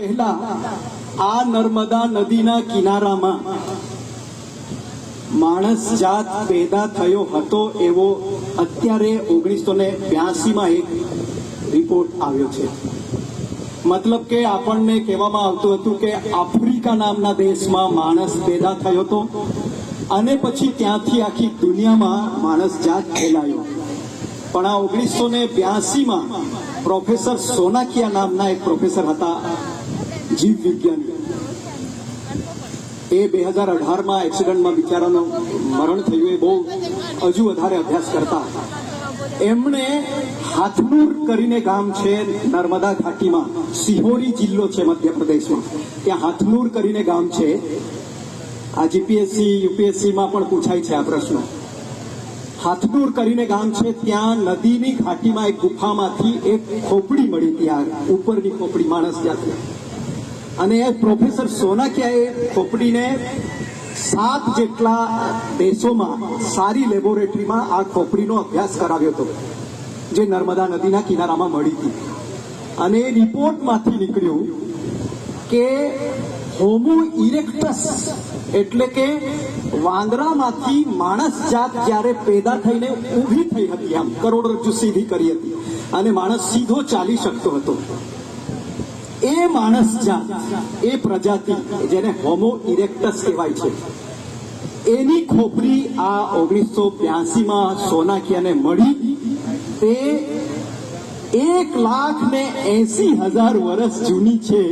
પહેલા આ નર્મદા નદીના કિનારામાં માણસ જાત પેદા થયો હતો એવો અત્યારે ઓગણીસો ને બ્યાસીમાં એક રિપોર્ટ આવ્યો છે. મતલબ કે આપણને કહેવામાં આવતું હતું કે આફ્રિકા નામના દેશમાં માણસ પેદા થયો હતો અને પછી ત્યાંથી આખી દુનિયામાં માણસ જાત ફેલાયો. પણ આ ઓગણીસો ને બ્યાસીમાં પ્રોફેસર સોનાકિયા નામના એક પ્રોફેસર હતા. જીવ વિજ્ઞાની. એ બે હજાર અઢારમાં એક્સિડન્ટમાં બિચારાનું મરણ થયું, એ બહુ હજુ વધારે અભ્યાસ કરતા એમણે હાથનુર કરીને ગામ છે નર્મદા ઘાટીમાં, સિહોરી જિલ્લો છે મધ્યપ્રદેશમાં. ત્યાં હાથનુર કરીને ગામ છે. આ જીપીએસસી, યુપીએસસીમાં પણ પૂછાય છે આ પ્રશ્ન. હાથનુર કરીને ગામ છે, ત્યાં નદીની ઘાટીમાં એક ગુફામાંથી એક ખોપડી મળી ત્યાં, ઉપરની ખોપડી માણસ ત્યાંથી અને પ્રોફેસર સોનાકિયાએ ખોપડીને સાત જેટલા દેશોમાં સારી લેબોરેટરીમાં આ ખોપડીનો અભ્યાસ કરાવ્યો હતો, જે નર્મદા નદીના કિનારામાં મળી હતી. અને એ રિપોર્ટમાંથી નીકળ્યું કે હોમો ઇરેક્ટસ એટલે કે વાંદરામાંથી માણસ જાત જ્યારે પેદા થઈને ઊભી થઈ હતી, આમ કરોડરજ્જુ સીધી કરી હતી, અને માણસ સીધો ચાલી શકતો હતો. એ માણસ જાત એ પ્રજાતિ જેને હોમો ઇરેક્ટસ કહેવાય છે. એની ખોપરી આ ઓગણીસો બ્યાસીમાં સોનાકિયાને મળી. તે એક લાખ ને એસી હજાર વર્ષ જૂની છે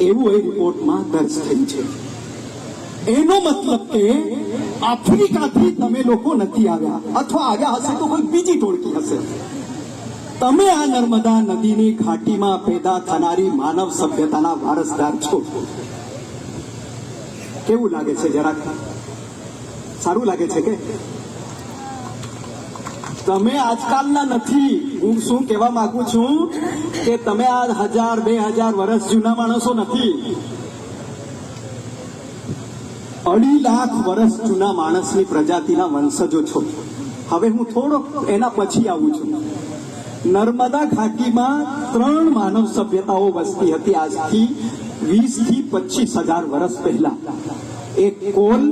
એવું એ રિપોર્ટમાં દર્જ થયું છે. એનો મતલબ કે આફ્રિકાથી તમે લોકો નથી આવ્યા. અથવા આવ્યા હશે તો કોઈ બીજી ટોળકી હશે. તમે આ નર્મદા નદીની ઘાટીમાં પેદા થનારી માનવ સભ્યતાના વારસદાર છો. કેવું લાગે છે જરાક? સારું લાગે છે કે? તમે આજકાલના નથી. હું શું કહેવા માંગુ છું કે તમે આ હજાર, બે હજાર વર્ષ જૂના માણસો નથી. અઢી લાખ વર્ષ જૂના માણસની પ્રજાતિના વંશજો છો. હવે હું થોડો એના પછી આવું છું. નર્મદા ઘાટીમાં ત્રણ માનવ સભ્યતાઓ વસતી હતી આજથી વીસથી પચીસ હજાર વર્ષ પહેલા. એક કોલ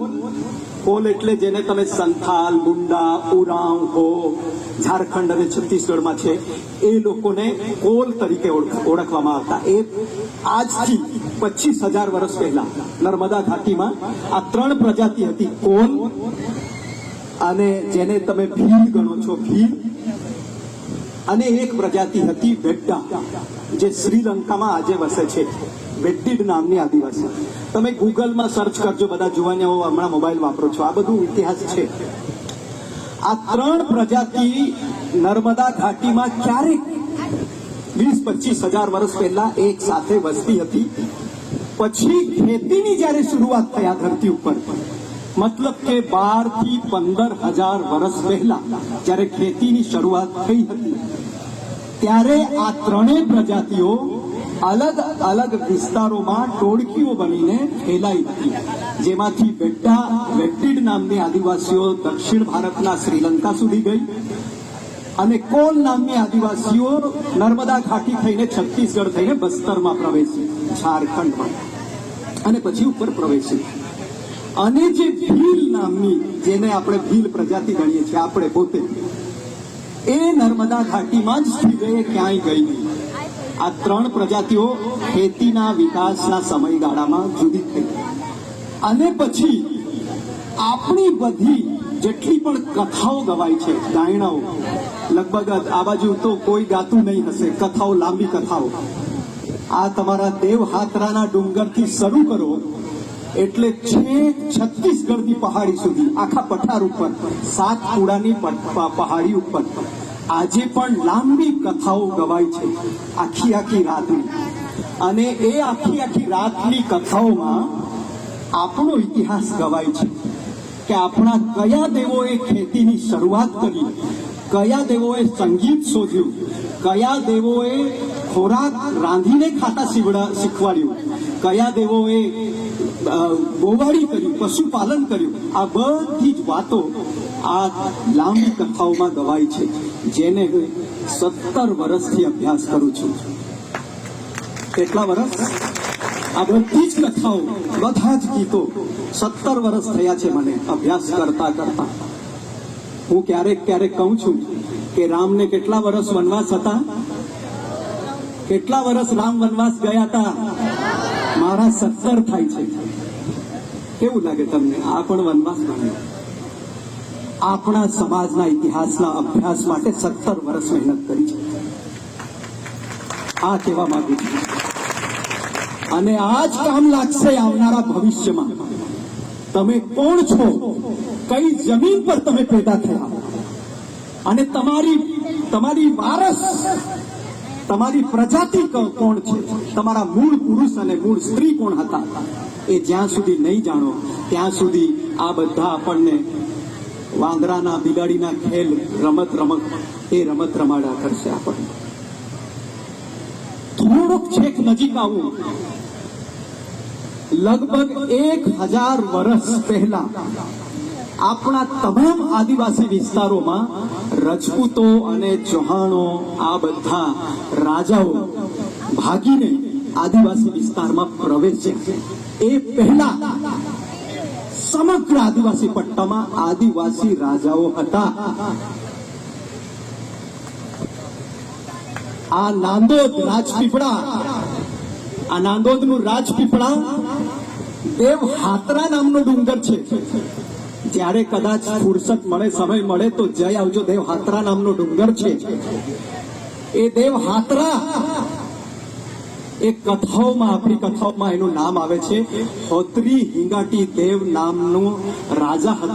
કોલ એટલે જેને તમે સંથાલ, મુંડા, ઉરાવ હો, ઝારખંડ અને છત્તીસગઢમાં છે, એ લોકોને કોલ તરીકે ઓળખ- ઓળખવામાં આવતા. એ આજથી પચીસ હજાર વર્ષ પહેલા નર્મદા ઘાટીમાં આ ત્રણ પ્રજાતિ હતી, કોલ અને જેને તમે ભીલ ગણો છો, ભીલ. અને એક પ્રજાતિ હતી વેડ્ડા જે શ્રીલંકામાં આજે વસે છે. વેડ્ડીડ નામની આદિવાસી. તમે ગૂગલમાં સર્ચ કરજો, બધા જુવાનીઓ હમણાં મોબાઈલ વાપરો છો. આ બધું ઇતિહાસ છે. આ ત્રણ પ્રજાતિ નર્મદા ઘાટીમાં ક્યારેક વીસ પચીસ હજાર વર્ષ પહેલા એક સાથે વસતી હતી. પછી ખેતીની જ્યારે શરૂઆત આ ધરતી ઉપર મતલબ કે બારથી પંદર હજાર વર્ષ પહેલા જ્યારે ખેતીની શરૂઆત થઈ હતી, ત્યારે આ ત્રણેય પ્રજાતિઓ અલગ અલગ વિસ્તારોમાં ટોળકીઓ બનીને ફેલાઈ હતી. જેમાંથી બેટા વેટ્ટીડ નામની આદિવાસીઓ દક્ષિણ ભારતના શ્રીલંકા સુધી ગઈ અને કોલ નામની આદિવાસીઓ નર્મદા ઘાટી થઈને છત્તીસગઢ થઈને બસ્તરમાં પ્રવેશી, ઝારખંડમાં. અને પછી ઉપર પ્રવેશી. અને જે ભીલ નામની જેને આપણે ભીલ પ્રજાતિ ગણીએ છીએ, આપણે પોતે. એ નર્મદા ઘાટીમાં જ સ્થિર ક્યાંય ગઈ નહીં. આ ત્રણ પ્રજાતિઓ ખેતીના વિકાસના સમયગાળામાં જુદી થઈ અને પછી આપણી બધી જેટલી પણ કથાઓ ગવાય છે ગાયણાઓ લગભગ આ બાજુ તો કોઈ ગાતું નહીં હશે, કથાઓ લાંબી કથાઓ. આ તમારા દેવ હાથરાના ડુંગરથી શરૂ કરો એટલે છેક છત્તીસગઢની પહાડી સુધી, આખા પઠાર ઉપર, સાત કુડાની પહાડી ઉપર, આજે પણ લાંબી કથાઓ ગવાય છે, આખી આખી રાતની. અને એ આખી આખી રાતની કથાઓમાં આપણો ઇતિહાસ ગવાય છે કે આપણા કયા દેવોએ ખેતીની શરૂઆત કરી, કયા દેવોએ સંગીત શોધ્યું કયા દેવોએ ખોરાક રાંધીને ખાતા શીખવાડ્યું. કયા દેવોએ ગોવાળી કર્યું, પશુપાલન કર્યું. આ બધી જ વાતો આ લાંબી કથાઓમાં ગવાય છે. જેને હું સત્તર વર્ષથી અભ્યાસ કરું છું. કેટલા વર્ષ? આ બધી જ કથાઓ, બધા જ ગીતો સત્તર વર્ષ થયા છે મને અભ્યાસ કરતા કરતા. હું ક્યારેક ક્યારેક કહું છું કે રામને કેટલા વર્ષ વનવાસ હતા? કેટલા વર્ષ રામ વનવાસ ગયા હતા? મારા સત્તર થાય છે. કેવું લાગે તમને? આ પણ વનવાસ ગણ્યો આપણા સમાજના ઇતિહાસના અભ્યાસ માટે સત્તર વર્ષ મહેનત કરી છે. આ કહેવા માંગુ છું. અને આ જ કામ લાગશે આવનારા ભવિષ્યમાં. તમે કોણ છો? કઈ જમીન પર તમે પેદા થયા? અને તમારી તમારી વારસ, તમારી પ્રજાતિ કોણ છે? તમારા મૂળ પુરુષ અને મૂળ સ્ત્રી કોણ હતા? એ જ્યાં સુધી નહીં જાણો, ત્યાં સુધી આ બધા આપણને વાંદરાના બિલાડીના ખેલ રમત રમત, એ રમત રમાડા કરશે આપણને. થોડુંક છેક નજીક આવું. લગભગ એક હજાર વર્ષ પહેલા આપણા તમામ આદિવાસી વિસ્તારોમાં રજપૂતો અને ચૌહાણો, આ બધા રાજાઓ ભાગીને આદિવાસી વિસ્તારમાં પ્રવેશ્યા એ પહેલા સમગ્ર આદિવાસી પટ્ટામાં આદિવાસી રાજાઓ હતા. આ નાંદોદ રાજપીપળા, આ નાંદોદનું રાજપીપળા દેવ હાતરા નામનો ડુંગર છે. જ્યારે કદાચ ફુરસત મળે, સમય મળે તો જય આવજો. દેવ હાતરા નામનો ડુંગર છે. એ દેવ હાતરા એ કથાઓમાં, આપણી કથાઓમાં એનું નામ આવે છે. હોત્રી હિંગાટી દેવ નામનો રાજા